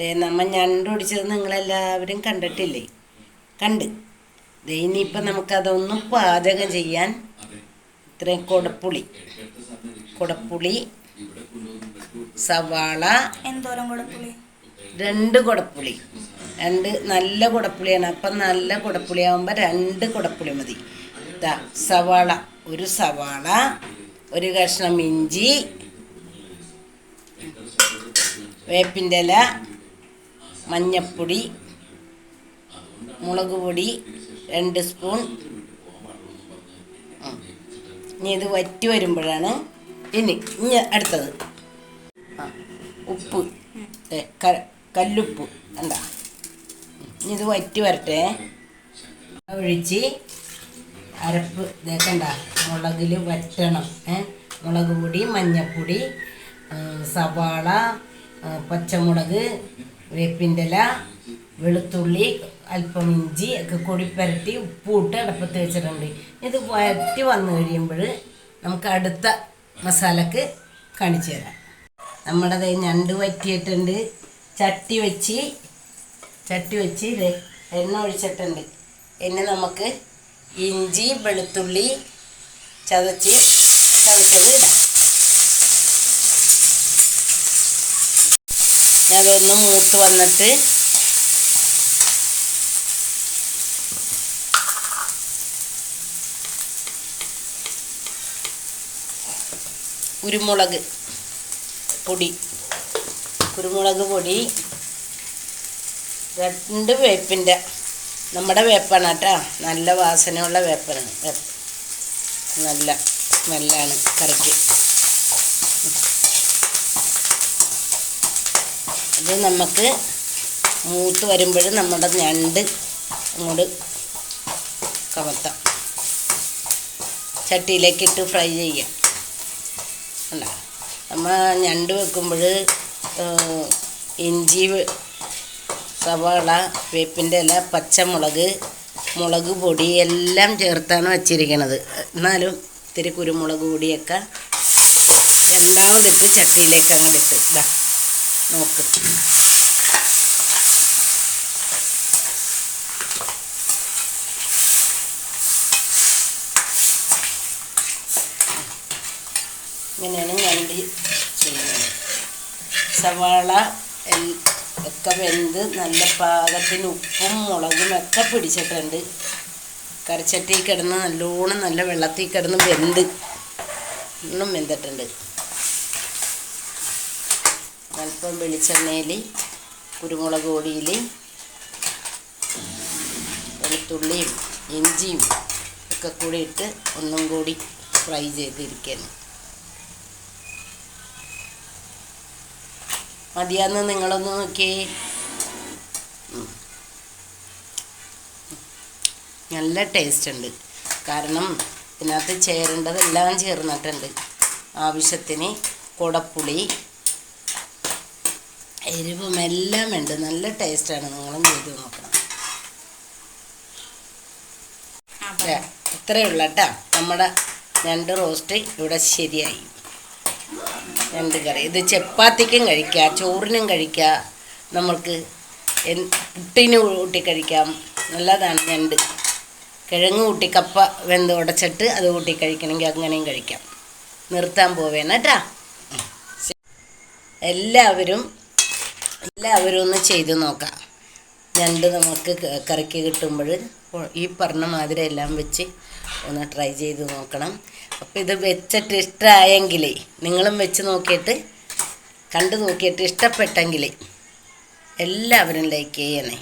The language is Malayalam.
ദേ നമ്മ ഞണ്ട് പിടിച്ചത് നിങ്ങളെല്ലാവരും കണ്ടിട്ടില്ലേ? കണ്ട്. ദേ ഇനിയിപ്പം നമുക്കതൊന്ന് പാചകം ചെയ്യാൻ ഇത്രയും കൊടപ്പുളി. കൊടപ്പുളി സവാള എന്തോരം കൊടപ്പുളി? രണ്ട് കുടപ്പുളി. രണ്ട് നല്ല കുടപ്പുളിയാണ്. അപ്പം നല്ല കുടപ്പുളിയാകുമ്പോൾ രണ്ട് കുടപ്പുളി മതി. ഇതാ സവാള. ഒരു സവാള ഒരു കഷ്ണം ഇഞ്ചി. വേപ്പിന്റെ ഇല മഞ്ഞപ്പൊടി മുളക് പൊടി രണ്ട് സ്പൂൺ. ഇനി ഇത് വറ്റി വരുമ്പോഴാണ് ഇനി ഇനി അടുത്തത്. ഉപ്പ്. കല്ലുപ്പ്. എന്താ ഇനി ഇത് വറ്റി വരട്ടെ. ഒഴിച്ച് അരപ്പ് ഇതേക്കണ്ട മുളകിൽ വറ്റണം. മുളക് പൊടി മഞ്ഞപ്പൊടി സവാള പച്ചമുളക് വേപ്പിന്റെ ഇല വെളുത്തുള്ളി അല്പം ഇഞ്ചി ഒക്കെ കൂടി പുരട്ടി ഉപ്പ് ഇട്ട് അടുപ്പത്ത് വെച്ചിട്ടുണ്ട്. ഇത് വരട്ടി വന്നു കഴിയുമ്പോൾ നമുക്ക് അടുത്ത മസാലക്ക് കാണിച്ചു തരാം. നമ്മുടെ ഞണ്ട് വറ്റിയിട്ടുണ്ട്. ചട്ടി വെച്ച് ചട്ടി വെച്ച് എണ്ണ ഒഴിച്ചിട്ടുണ്ട്. ഇനി നമുക്ക് ഇഞ്ചി വെളുത്തുള്ളി ചതച്ച് ചതച്ചത് ഇടാം. അതൊന്ന് മൂത്ത് വന്നിട്ട് കുരുമുളക് പൊടി കുരുമുളക് പൊടി രണ്ട് വേപ്പിന്റെ നമ്മുടെ വേപ്പാണ് കേട്ടോ നല്ല വാസനയുള്ള വേപ്പാണ് വേപ്പ്. നല്ല സ്മെല്ലാണ് കറിക്ക്. അത് നമുക്ക് മൂത്ത് വരുമ്പോൾ നമ്മുടെ ഞണ്ട് അങ്ങോട്ട് കമത്താം. ചട്ടിയിലേക്ക് ഇട്ട് ഫ്രൈ ചെയ്യാം. അല്ല നമ്മൾ ഞണ്ട് വെക്കുമ്പോൾ ഇഞ്ചി സവാള വേപ്പിന്റെ ഇല പച്ചമുളക് മുളക് പൊടി എല്ലാം ചേർത്താണ് വച്ചിരിക്കുന്നത് എന്നാലും ഇത്തിരി കുരുമുളക് പൊടിയൊക്കെ രണ്ടാമതിട്ട് ചട്ടിയിലേക്ക് അങ്ങോട്ട് ഇട്ട്. ഇതാ. നോക്ക്. ഇങ്ങനെയാണ് ഞണ്ടി ചെയ്യുന്നത്. സവാള ഒക്കെ വെന്ത് നല്ല പാകത്തിന് ഉപ്പും മുളകും ഒക്കെ പിടിച്ചിട്ടുണ്ട്. കറിച്ചട്ടി കിടന്ന് നല്ലോണം നല്ല വെള്ളത്തിൽ കിടന്ന് വെന്ത്. ഒന്നും വെന്തിട്ടുണ്ട്. അല്പം വെളിച്ചെണ്ണയിൽ കുരുമുളക് പൊടിയിൽ വെളുത്തുള്ളിയും ഇഞ്ചിയും ഒക്കെ കൂടി ഇട്ട് ഒന്നും കൂടി ഫ്രൈ ചെയ്തിരിക്കുന്നു മതിയാന്ന് നിങ്ങളൊന്ന് നോക്കി നല്ല ടേസ്റ്റ് ഉണ്ട് കാരണം ഇതിനകത്ത് ചേരേണ്ടതെല്ലാം ചേർന്നിട്ടുണ്ട്. ആവശ്യത്തിന് കുടപ്പുളി എരിവും എല്ലാം ഉണ്ട്. നല്ല ടേസ്റ്റാണ് നിങ്ങളും ചെയ്ത് നോക്കണം. ഇത്രയേ ഉള്ളൂ കേട്ടോ. നമ്മുടെ രണ്ട് റോസ്റ്റ് ഇവിടെ ശരിയായി. രണ്ട് കറി. ഇത് ചപ്പാത്തിക്കും കഴിക്കാം. ചോറിനും കഴിക്കാം. നമ്മൾക്ക് പുട്ടിന് കൂട്ടി കഴിക്കാം. നല്ലതാണ് ഞണ്ട്. കിഴങ്ങ് കൂട്ടി കപ്പ വെന്ത് ഉടച്ചിട്ട് അത് കൂട്ടി കഴിക്കണമെങ്കിൽ അങ്ങനെയും കഴിക്കാം. നിർത്താൻ പോവേന കേട്ടാ. എല്ലാവരും എല്ലാവരും ഒന്ന് ചെയ്ത് നോക്കാം. രണ്ട് നമുക്ക് കറക്കി കിട്ടുമ്പോൾ ഈ പറഞ്ഞ മാതിരി എല്ലാം വെച്ച് ഒന്ന് ട്രൈ ചെയ്ത് നോക്കണം. അപ്പോൾ ഇത് വെച്ചിട്ട് ഇഷ്ടമായെങ്കിൽ നിങ്ങളും വെച്ച് നോക്കിയിട്ട് കണ്ടു നോക്കിയിട്ട് ഇഷ്ടപ്പെട്ടെങ്കിൽ എല്ലാവരും ലൈക്ക് ചെയ്യണേ.